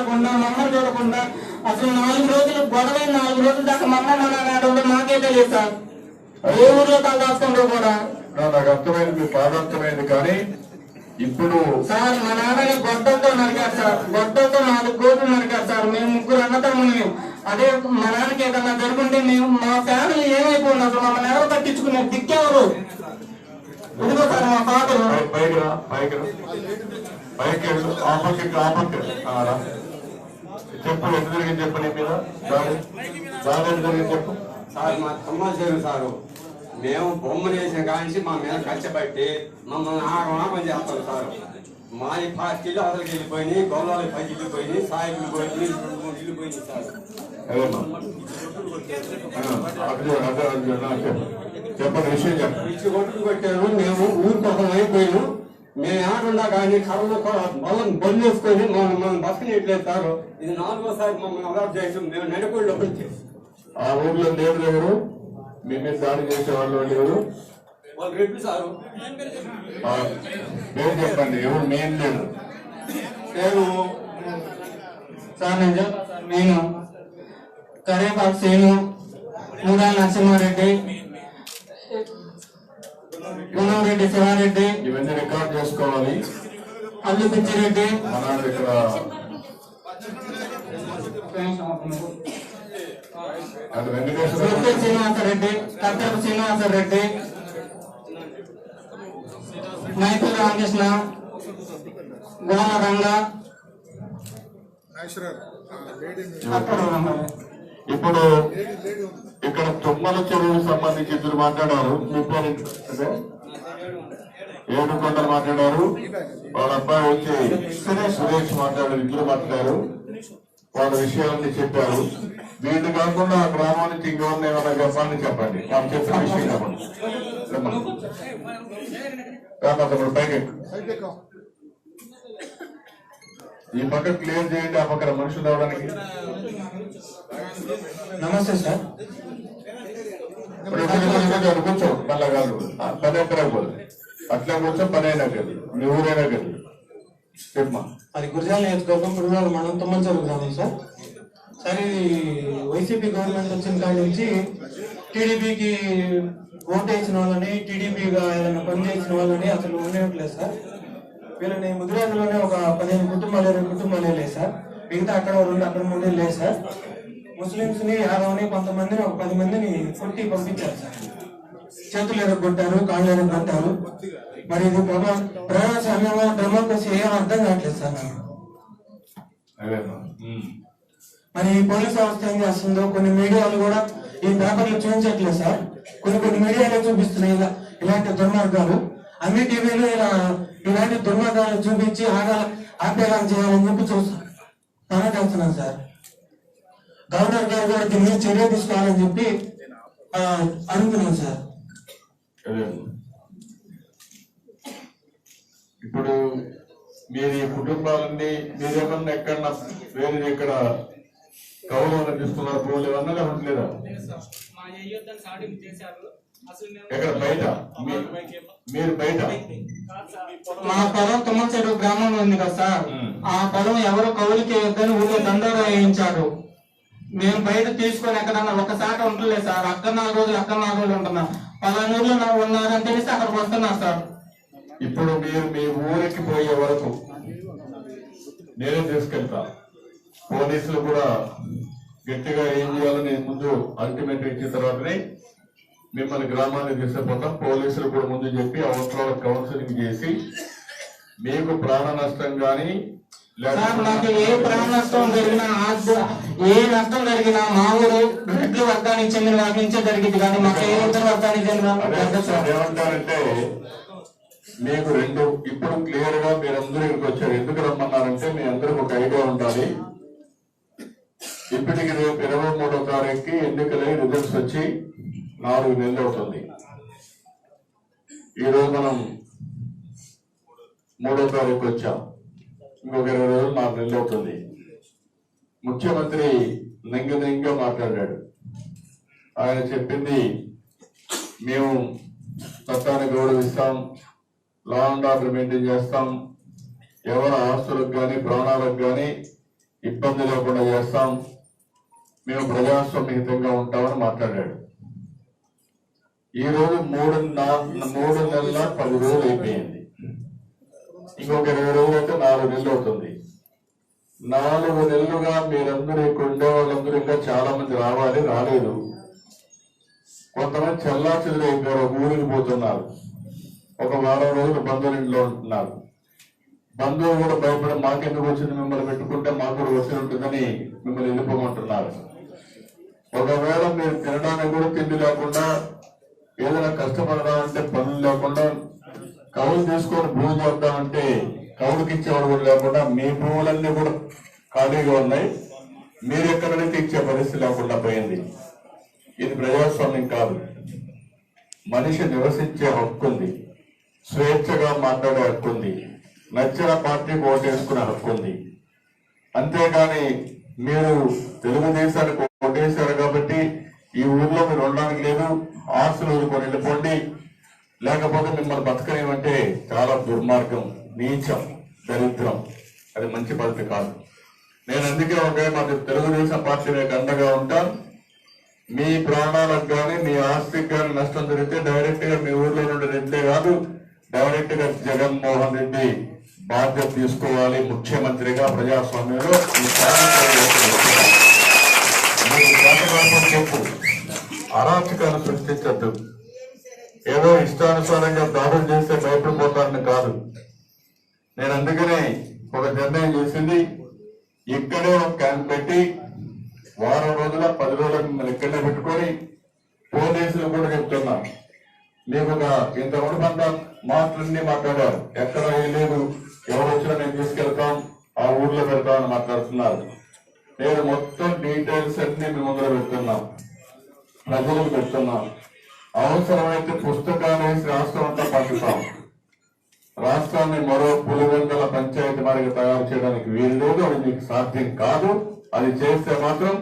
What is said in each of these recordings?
చూడకుండా మమ్మల్ని చూడకుండా అసలు నాలుగు రోజులు గొడవ నాలుగు రోజుల దాకా మమ్మ మన నాడు మాకే తెలియదు సార్. ఏ ఊర్లో తలదాచుకుంటూ కూడా? నాకు అర్థమైంది మీ బాధ అర్థమైంది కానీ ఇప్పుడు సార్ మా నాన్నని గొడ్డలతో నరికారు సార్. గొడ్డలతో నాలుగు కోట్లు నరికారు సార్. మేము ముగ్గురు అన్నతమ్ములు అదే మా నాన్నకి ఏదన్నా జరుగుంటే మేము మా ఫ్యామిలీ ఏమైపోయింది? అసలు మమ్మల్ని ఎవరు పట్టించుకున్నారు దిక్కెవరు ఇదిగో సార్ మా ఫాదర్. పైకి రా పైకి రా. పైకి వెళ్ళు ఆ పక్కకి ఆ పక్క ఆ, రా. చెప్పు ఎంత జరిగింది చెప్పు నీ మీద. దాని దాని ఎంత జరిగింది చెప్పు. సార్ మా తమ్మాచారు సారు. మేము బొమ్మలు వేసిన కానించి మా మీద కష్టపట్టి మమ్మల్ని ఆగం ఆగం చేస్తారు సార్. మా ఈ పార్టీలు అసలుకి వెళ్ళిపోయినాయి గొల్లలు పది వెళ్ళిపోయినాయి సాయిబులు పోయినాయి రెండు మూడు ఇల్లు పోయినాయి సార్. అదేమ్మా ఆ, అదే అదే అదే నా చెప్పు చెప్పండి విషయం చెప్పండి. ఇచ్చి కొట్టుకు కొట్టారు మేము ఊరి కోసం అయిపోయాము మేము ఏమన్నా కానీ కరోనా బలం బంద్ చేసుకొని మనం మనం బతకనిట్లేదు సార్. ఇది నాలుగోసారి మమ్మల్ని అలవాటు చేయడం మేము నడుకుండా వచ్చి ఆ ఊర్లో లేరు ఎవరు? మీ మీద దాడి చేసే వాళ్ళు ఎవరు వాళ్ళు రెడ్డి సారు. ఆ, పేరు చెప్పండి. ఎవరు? లేరు నేను సార్ నేను సార్. నేను కరేపాకు సేను మూడాల నరసింహారెడ్డి గుణంరెడ్డి శివారెడ్డి. ఇవన్నీ రికార్డ్ చేసుకోవాలి. అల్లు పిచ్చిరెడ్డి. మన ఇక్కడ గుర్తు శ్రీనివాసరెడ్డి కత్తెరపు శ్రీనివాసరెడ్డి. మైతుల రామకృష్ణ గోమ రంగ. ఇప్పుడు ఇక్కడ తుమ్మల చెరువుకు సంబంధించి ఇద్దరు మాట్లాడారు. మీ పేరు ఏడు కొండలు మాట్లాడారు. వాళ్ళ అబ్బాయి వచ్చి సురేష్ సురేష్ మాట్లాడారు ఇద్దరు మాట్లాడారు. వాళ్ళ విషయాలన్నీ చెప్పారు. వీళ్ళు కాకుండా ఆ గ్రామానికి ఇంకెవరిని ఏమైనా చెప్పాలని చెప్పండి. వాళ్ళు చెప్పిన విషయం కాబట్టి తమ్ముడు పైకి ఈ పక్క క్లియర్ చేయండి ఆ పక్కన మనుషులు రావడానికి. నమస్తే సార్. కూర్చో, మళ్ళా కాదు పని ఎక్కడ పోదు అట్లా కూర్చో పని అయినా కదా మీ ఊరైనా కదా చెప్పమా అది గురజాల నియోజకవర్గం మనం మండలం తుమ్మలచెరువు గ్రామం సార్ సరే వైసీపీ గవర్నమెంట్ వచ్చిన కాడి నుంచి టీడీపీకి ఓటు వేసిన వాళ్ళని టీడీపీగా ఏదైనా పని చేసిన వాళ్ళని అసలు ఉండేట్లేదు సార్. వీళ్ళని ముదిరాజులోనే ఒక పదిహేను కుటుంబాలు ఇరవై కుటుంబాలే లేదు సార్. మిగతా అక్కడ రెండు అక్కడ మూడు లేదు సార్. ముస్లిమ్స్ని యాదవ్ని కొంతమందిని ఒక పది మందిని కొట్టి పంపించారు సార్. చేతులు ఎరగొట్టారు కాళ్ళు ఎరగొట్టారు. మరి ఇది ప్రభా ప్రజాస్వామ్యంలో డెమోక్రసీ ఏం అర్థం కావట్లేదు సార్ నాకు. మరి ఈ పోలీస్ వ్యవస్థ ఏం చేస్తుందో కొన్ని మీడియాలు కూడా ఈ పేపర్లు చూపించట్లేదు సార్. కొన్ని కొన్ని మీడియాలో చూపిస్తున్నాయి ఇలా ఇలాంటి దుర్మార్గాలు. అన్ని టీవీలు ఇలా ఇలాంటి దుర్మార్గాలు చూపించి ఆగా ఆపేలా చేయాలని చెప్పి చూస్తాను చేస్తున్నాను సార్. గవర్నర్ గారు కూడా దీని మీద చర్య తీసుకోవాలని చెప్పి అడుగుతున్నాను సార్. ఇప్పుడు మీరు ఈ కుటుంబాలన్నీ మీరేమన్నా ఎక్కడన్నా వేరే ఎక్కడ కౌలు అనిపిస్తున్నారు భూములు ఏమన్నా అసలు మేము ఎక్కడ? బయట? మీరు బయట? మా పొలం తుమ్మచెరు గ్రామంలో ఉంది కదా సార్. ఆ పొలం ఎవరో కౌలుకి వద్దని ఊళ్ళో దండోరా వేయించారు. మేము బయట తీసుకొని ఎక్కడన్నా ఒక శాఖ ఉంటలేదు సార్. అక్కడ నాలుగు రోజులు అక్కడ నాలుగు రోజులు ఉంటున్నా. పలానూరులో నా ఉన్నారని తెలిసి అక్కడికి వస్తున్నా సార్. ఇప్పుడు మీరు మీ ఊరికి పోయే వరకు నేనే తీసుకెళ్తా. పోలీసులు కూడా గట్టిగా ఏం చేయాలని ముందు అల్టిమేట్ ఇచ్చిన తర్వాతనే మిమ్మల్ని గ్రామానికి తీసుకుపోతాం. పోలీసులు కూడా ముందు చెప్పి అవసరాల కౌన్సిలింగ్ చేసి మీకు ప్రాణ నష్టం కానీ నాకు ఏ ప్రాణ నష్టం జరిగినా ఏ నష్టం జరిగినా మా ఊరు రెడ్లు వర్గానికి చెందిన వారి నుంచే జరిగింది. కానీ మాకు ఏ ఇతర వర్గానికి చెందిన మీకు రెండు ఇప్పుడు క్లియర్గా మీరందరూ ఇక్కడికి వచ్చారు. ఎందుకు రమ్మన్నారంటే మీ అందరికి ఒక ఐడియా ఉండాలి. ఇప్పటికి రేపు ఇరవై మూడో తారీఖుకి ఎన్నికలై రిజల్ట్స్ వచ్చి నాలుగు నెలలు అవుతుంది. ఈ రోజు మనం మూడో తారీఖు వచ్చాం. ఇంకొక ఇరవై రోజులు నాలుగు నెలలు అవుతుంది. ముఖ్యమంత్రి నంగనంగా మాట్లాడాడు. ఆయన చెప్పింది మేము చట్టాన్ని గౌరవిస్తాం లా అండ్ ఆర్డర్ మెయింటైన్ చేస్తాం ఎవరి ఆస్తులకు కానీ ప్రాణాలకు కానీ ఇబ్బంది లేకుండా చేస్తాం. మేము ప్రజాస్వామ్యహితంగా ఉంటామని మాట్లాడాడు. ఈ రోజు మూడు మూడు నెలల పది రోజులు అయిపోయింది. ఇంకొక ఇరవై రోజులు అయితే నాలుగు నెలలు అవుతుంది. నాలుగు నెలలుగా మీరందరూ ఇక్కడ ఉండే వాళ్ళందరూ ఇంకా చాలా మంది రావాలి రాలేదు. కొంతమంది చల్లా చెదురు ఒక ఊరికి పోతున్నారు. ఒక వారం రోజులు బంధువుల ఇంట్లో ఉంటున్నారు. బంధువులు కూడా భయపడి మాకెందుకు వచ్చింది మిమ్మల్ని పెట్టుకుంటే మాకు కూడా వచ్చి ఉంటుందని మిమ్మల్ని వెళ్ళిపోమంటున్నారు. ఒకవేళ మీరు తినడానికి కూడా తిండి లేకుండా ఏదైనా కష్టపడదామంటే పనులు లేకుండా కవులు తీసుకొని భూమి చేద్దామంటే కవులకి ఇచ్చేవాడు కూడా లేకుండా మీ భూములన్నీ కూడా ఖాళీగా ఉన్నాయి. మీరు ఎక్కడైతే ఇచ్చే పరిస్థితి లేకుండా పోయింది. ఇది ప్రజాస్వామ్యం కాదు. మనిషి నివసించే హక్కు ఉంది. స్వేచ్ఛగా మాట్లాడే హక్కు ఉంది. నచ్చిన పార్టీకి ఓటేసుకునే హక్కు ఉంది. అంతేగాని మీరు తెలుగుదేశానికి ఓటేశారు కాబట్టి ఈ ఊర్లో మీరు ఉండడానికి లేదు. ఆస్తులు ఊరుకొని వెళ్ళిపోండి. లేకపోతే మిమ్మల్ని బతకనేమంటే చాలా దుర్మార్గం నీచం దరిద్రం. అది మంచి పద్ధతి కాదు. నేను అందుకే ఒకే మాకు తెలుగుదేశం పార్టీ మీకు అండగా ఉంటాను మీ ప్రాణాలకు కానీ మీ ఆస్తికి కానీ నష్టం జరిగితే డైరెక్ట్గా మీ ఊర్లో నుండి రెడ్డే కాదు డైరెక్ట్గా జగన్మోహన్ రెడ్డి బాధ్యత తీసుకోవాలి ముఖ్యమంత్రిగా ప్రజాస్వామ్యంలో. చెప్పు అరాచకాలు సృష్టించద్దు. ఏదో ఇష్టానుసారంగా దాడులు చేస్తే భయపడిపోతానని కాదు. నేను అందుకనే ఒక నిర్ణయం చేసింది ఇక్కడే ఒక క్యాంప్ పెట్టి వారం రోజుల పది రోజుల మిమ్మల్ని ఇక్కడనే పెట్టుకొని పోలీసులు కూడా చెప్తున్నా. మీకు ఒక ఇంత ఉండబంద మాటలన్నీ మాట్లాడారు. ఎక్కడ వేయలేదు లేదు ఎవరు వచ్చినా నేను తీసుకెళ్తాం ఆ ఊర్లో పెడతాం అని మాట్లాడుతున్నారు. నేను మొత్తం డీటెయిల్స్ అన్ని మీ ముందర పెడుతున్నాం. ప్రజలకు పెడుతున్నాం. అవసరమైతే పుస్తకాలు వేసి రాష్ట్రం అంతా పంచుతాం రాష్ట్రాన్ని మరో పులివెందల పంచాయతీ వారికి తయారు చేయడానికి వీలు లేదు అది మీకు సాధ్యం కాదు. అది చేస్తే మాత్రం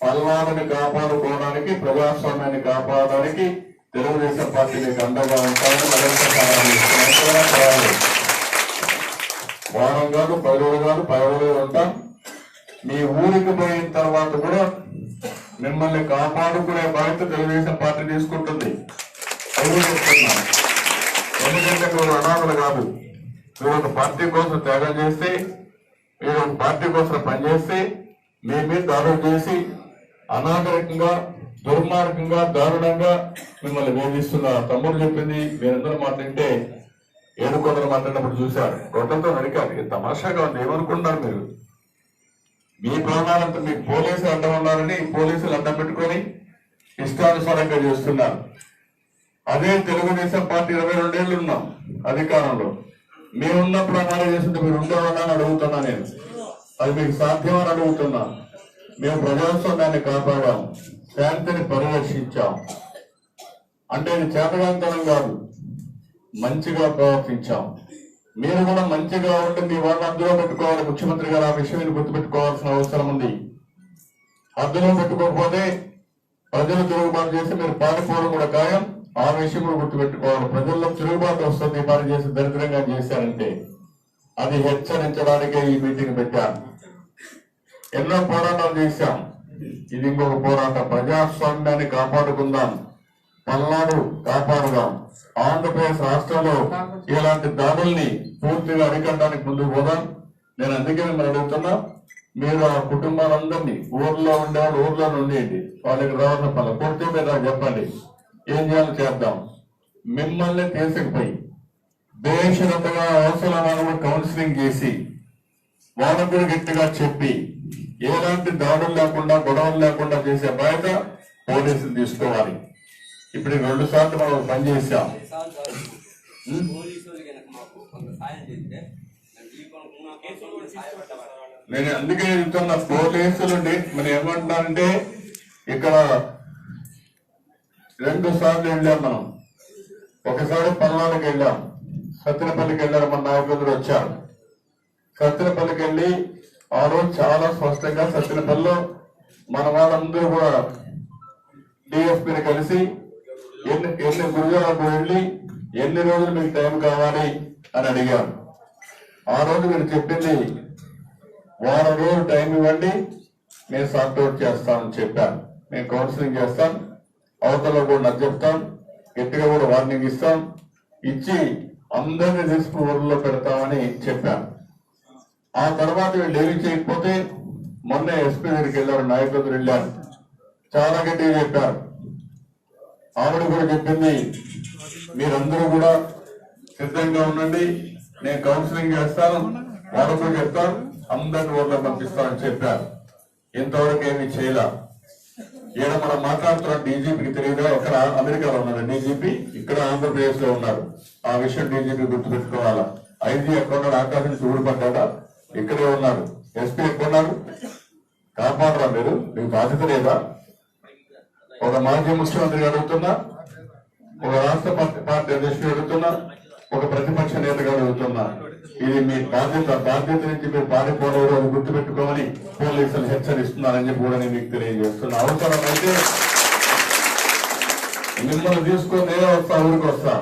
పల్నాడుని కాపాడుకోవడానికి ప్రజాస్వామ్యాన్ని కాపాడడానికి తెలుగుదేశం పార్టీ మీకు అండగా ఉంటామని మరింత వారం కాదు పది రోజులు కాదు పది రోజులు ఉంటాం. మీ ఊరికి పోయిన తర్వాత కూడా మిమ్మల్ని కాపాడుకునే బాధ్యత తెలుగుదేశం పార్టీ తీసుకుంటుంది. ఎందుకంటే మీరు అనాథలు కాదు. మీరు ఒక పార్టీ కోసం త్యాగం చేస్తే మీరు ఒక పార్టీ కోసం పనిచేస్తే మీ మీద దాడులు చేసి అనాగరికంగా దుర్మార్గంగా దారుణంగా మిమ్మల్ని వేధిస్తున్న తమ్ముడు చెప్పింది మీరందరూ మాట్లాడితే ఏడుకొందరు మాట్లాడినప్పుడు చూశారు. రొట్టెలతో నరికారు. ఇది తమాషాగా ఉంది ఏమనుకుంటున్నారు మీరు? మీ ప్రాణాలంతా మీ పోలీసులు అడ్డం ఉన్నారని పోలీసులు అడ్డం పెట్టుకొని ఇష్టానుసారంగా చేస్తున్నారు. అదే తెలుగుదేశం పార్టీ ఇరవై రెండేళ్ళు ఉన్నాం అధికారంలో. మేమున్నప్పుడు అమలు చేస్తుంటే మీరు ఉండేవాళ్ళని అని అడుగుతున్నా నేను. అది మీకు సాధ్యమని అడుగుతున్నా. మేము ప్రజాస్వామ్యాన్ని కాపాడాం. శాంతిని పరిరక్షించాం. అంటే ఇది చేతగాంతనం కాదు. మంచిగా ప్రవర్తించాం. మీరు కూడా మంచిగా ఉంటే మీ వాళ్ళని అందులో పెట్టుకోవాలి. ముఖ్యమంత్రి గారు ఆ విషయం గుర్తుపెట్టుకోవాల్సిన అవసరం ఉంది. అందులో పెట్టుకోకపోతే ప్రజలు తిరుగుబాటు చేసి మీరు పారిపోవడం కూడా ఖాయం. ఆ విషయం కూడా గుర్తుపెట్టుకోవాలి. ప్రజల్లో తిరుగుబాటు వస్తుంది. పని చేసి దరిద్రంగా చేశారంటే అది హెచ్చరించడానికే ఈ మీటింగ్ పెట్టాను ఎన్నో పోరాటాలు చేశాం. ఇది ఇంకొక పోరాటం. ప్రజాస్వామ్యాన్ని కాపాడుకుందాం. పల్నాడు కాపాడుదాం. ఆంధ్రప్రదేశ్ రాష్ట్రంలో ఇలాంటి దాడుల్ని పూర్తిగా అరికట్టడానికి ముందుకు పోదాం. నేను అందుకే మిమ్మల్ని అడుగుతున్నా మీరు ఆ కుటుంబాలందరినీ ఊర్లో ఉండేవాళ్ళు ఊర్లో ఉండేయండి వాళ్ళకి రావాల్సిన పనులు పూర్తి మీద నాకు చెప్పండి. ఏం చేయాలో చేద్దాం. మిమ్మల్ని తీసుకుపోయి దేశరతగా అవసరమైన కౌన్సిలింగ్ చేసి వాళ్ళకు కూడా గట్టిగా చెప్పి ఎలాంటి దాడులు లేకుండా గొడవలు లేకుండా చేసే బాధ్యత పోలీసులు తీసుకోవాలి. ఇప్పుడు రెండు సార్లు మనం పని సాయపడ్డవారు నేను అందుకే చెప్తున్నా పోలీసులు డి- మనం ఏమంటున్నారంటే ఇక్కడ రెండు సార్లు వెళ్ళాం మనం. ఒకసారి పల్నాడుకి వెళ్ళాం. సత్యనపల్లికి వెళ్ళారు మన నాయకులు వచ్చారు. సత్యనపల్లికి వెళ్ళి ఆ రోజు చాలా స్పష్టంగా సత్యనపల్లిలో మన వాళ్ళందరూ కూడా డిఎస్పీని కలిసి ఎన్ని ఎన్ని గురుజాలకు వెళ్ళి ఎన్ని రోజులు మీకు టైం కావాలి అని అడిగాను ఆ రోజు మీరు చెప్పింది వారం రోజులు టైం ఇవ్వండి నేను సార్ట్అవుట్ చేస్తానని చెప్పాను. నేను కౌన్సిలింగ్ చేస్తాం అవతల కూడా నాకు చెప్తాం గట్టిగా కూడా వార్నింగ్ ఇస్తాం ఇచ్చి అందరినీ తీసుకుని ఊళ్ళో పెడతామని చెప్పాను. ఆ తర్వాత వీళ్ళు ఏమి చేయకపోతే మొన్న ఎస్పీ దగ్గరికి వెళ్ళారు నాయకులు వెళ్ళారు. చాలా గట్టిగా చెప్పారు. ఆవిడ కూడా చెప్పింది. మీరందరూ కూడా సిద్ధంగా ఉండండి. నేను కౌన్సిలింగ్ చేస్తాను. వాళ్ళకు కూడా చెప్తాను. అందరిని పంపిస్తాను పంపిస్తానని చెప్పారు. ఇంతవరకు ఏమి చేయలే. ఈడ మనం మాట్లాడుతున్న డీజీపీకి తెలియదు అక్కడ అమెరికాలో ఉన్నారు. డీజీపీ ఇక్కడ ఆంధ్రప్రదేశ్లో ఉన్నారు. ఆ విషయం డీజీపీ గుర్తుపెట్టుకోవాలా? ఐజీ ఎక్కడ ఉన్నాడు? ఆకాశం నుంచి ఊడిపడ్డా ఇక్కడే ఉన్నారు. ఎస్పీ ఎక్కడ ఉన్నారు? కాపాడరా మీరు? మీకు బాధ్యత లేదా? ఒక మాజీ ముఖ్యమంత్రి అడుగుతున్నా ఒక రాష్ట్ర పార్టీ పార్టీ అధ్యక్షుడు అడుగుతున్నా ఒక ప్రతిపక్ష నేతగా అడుగుతున్నా. ఇది మీ బాధ్యత బాధ్యత నుంచి మీరు పారిపోవడం అది గుర్తుపెట్టుకోమని పోలీసులు హెచ్చరిస్తున్నారని చెప్పి కూడా నేను మీకు తెలియజేస్తున్నా. అవసరమైతే మిమ్మల్ని తీసుకొని నేనే వస్తా ఊరికి వస్తా.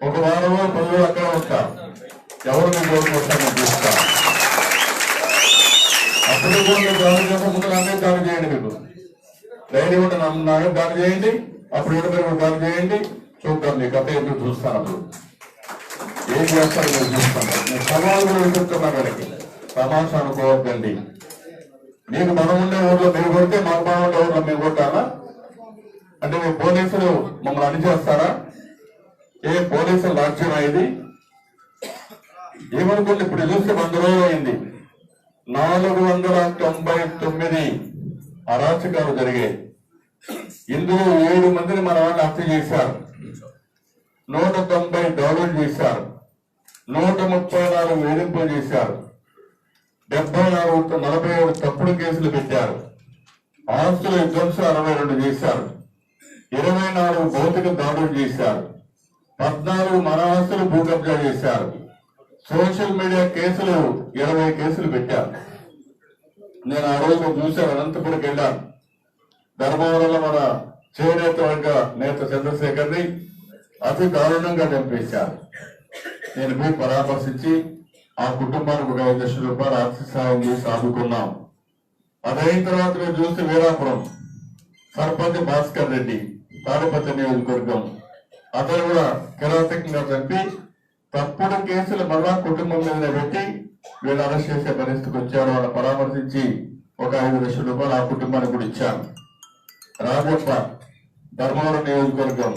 ఒక వారమో పది అక్కడ వస్తా. ఎవరు మీ ఊరికి వస్తారని చూస్తా. అప్పుడు కూడా మీరు దాడి చేసే ముందు నాకే చేయండి మీకు ధైర్యం ఉంటే నన్ను నాకే చేయండి. అప్పుడు ఏడు మీరు బాగా చేయండి. చూద్దాం మీ కథ ఎందుకు చూస్తాను అప్పుడు. ఏం చేస్తారు మీరు చూస్తాను నేను సవాలు కూడా ఎదుర్కొన్నా కనుక తమాషా అనుకోవద్దండి. మీకు మనం ఉండే ఊర్లో మీరు కొడితే మాకు మనం ఉండే ఊర్లో మేము కొట్టాలా? అంటే మీ పోలీసులు మమ్మల్ని అణిచేస్తారా? ఏ పోలీసులు రాజ్యమా ఇది? ఏమనుకోండి ఇప్పుడు చూస్తే వంద రోజులు అయింది నాలుగు వందల తొంభై తొమ్మిది అరాచకాలు జరిగాయి. ఇందులో ఏడు మందిని మన వాళ్ళు హత్య చేశారు. నూట తొంభై దాడులు చేశారు. నూట ముప్పై నాలుగు వేధింపులు చేశారు. డెబ్బై నాలుగు నలభై ఏడు తప్పుడు కేసులు పెట్టారు. ఆస్తుల విధ్వంసం అరవై రెండు చేశారు. ఇరవై నాలుగు భౌతిక దాడులు చేశారు. పద్నాలుగు మన ఆస్తులు భూ చేశారు. సోషల్ మీడియా కేసులు ఇరవై కేసులు పెట్టారు. నేను ఆ రోజు చూశాను అనంతపురికి వెళ్ళాను ధర్మవరంలో మన చేనేత వర్గ నేత చంద్రశేఖర్ని అతి దారుణంగా చంపేశారు. నేను పోయి పరామర్శించి ఆ కుటుంబానికి ఒక ఐదు లక్షల రూపాయలు ఆర్థిక సాయం చేసి ఆదుకున్నాం. అదైన తర్వాత మేము చూస్తే వీరాపురం సర్పంచ్ భాస్కర్ రెడ్డి తాడిపత్రి నియోజకవర్గం. అతను కూడా కిరాతకంగా చంపి తప్పుడు కేసులు మళ్ళా కుటుంబం మీద పెట్టి వీళ్ళు అరెస్ట్ చేసే పరిస్థితికి వచ్చారు వాళ్ళ పరామర్శించి ఒక ఐదు లక్షల రూపాయలు ఆ కుటుంబానికి కూడా ఇచ్చాను రాజప్ప ధర్మవరం నియోజకవర్గం